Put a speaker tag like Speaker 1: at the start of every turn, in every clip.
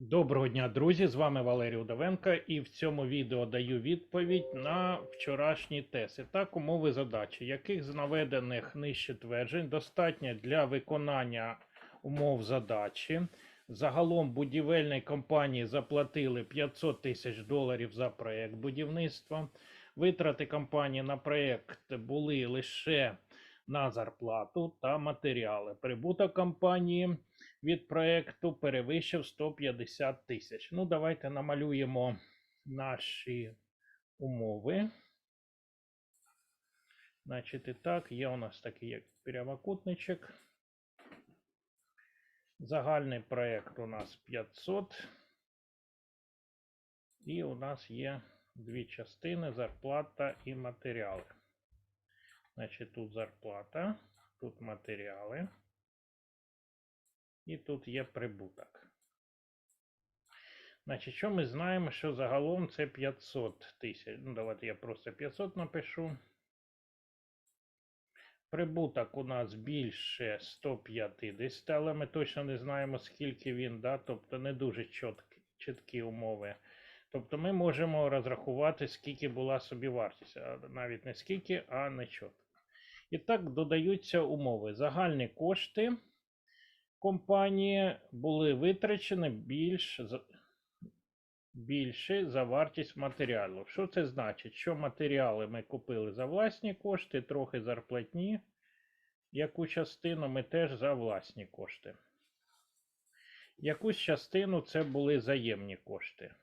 Speaker 1: Доброго дня, друзі! З вами Валерій Удовенко і в цьому відео даю відповідь на вчорашній тест. І так, умови задачі, яких з наведених нижче тверджень достатньо для виконання умов задачі. Загалом будівельній компанії заплатили 500 тисяч доларів за проєкт будівництва. Витрати компанії на проєкт були лише на зарплату та матеріали. Прибуток компанії від проєкту перевищив 150 тисяч. Ну, давайте намалюємо наші умови. Значить, і так, є у нас такий як прямокутничок. Загальний проєкт у нас 500. І у нас є дві частини: зарплата і матеріали. Значить, тут зарплата, тут матеріали. І тут є прибуток. Значить, що ми знаємо, що загалом це 500 тисяч. Ну, давайте я просто 500 напишу. Прибуток у нас більше 150, але ми точно не знаємо, скільки він, да? тобто не дуже чіткі, чіткі умови. Тобто ми можемо розрахувати, скільки була собівартість. А навіть не скільки, а не чітко. І так додаються умови. Загальні кошти компанії були витрачені більш, більше за вартість матеріалу. Що це значить? Що матеріали ми купили за власні кошти, трохи зарплатні. Яку частину ми теж за власні кошти. Якусь частину це були заємні кошти.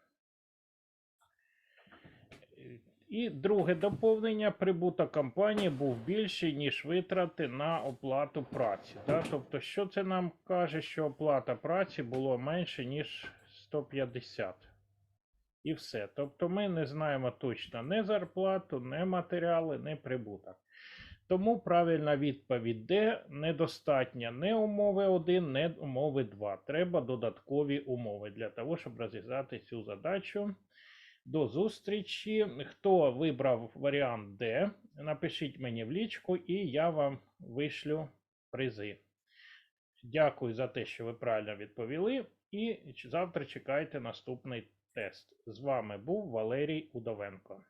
Speaker 1: І друге доповнення прибуток компанії був більший, ніж витрати на оплату праці. Да? Тобто, що це нам каже, що оплата праці було менше, ніж 150. І все. Тобто ми не знаємо точно не зарплату, не матеріали, не прибуток. Тому правильна відповідь Д недостатня не умови 1, не умови 2. Треба додаткові умови для того, щоб розв'язати цю задачу. До зустрічі. Хто вибрав варіант Д, напишіть мені в лічку, і я вам вишлю призи. Дякую за те, що ви правильно відповіли. І завтра чекайте наступний тест. З вами був Валерій Удовенко.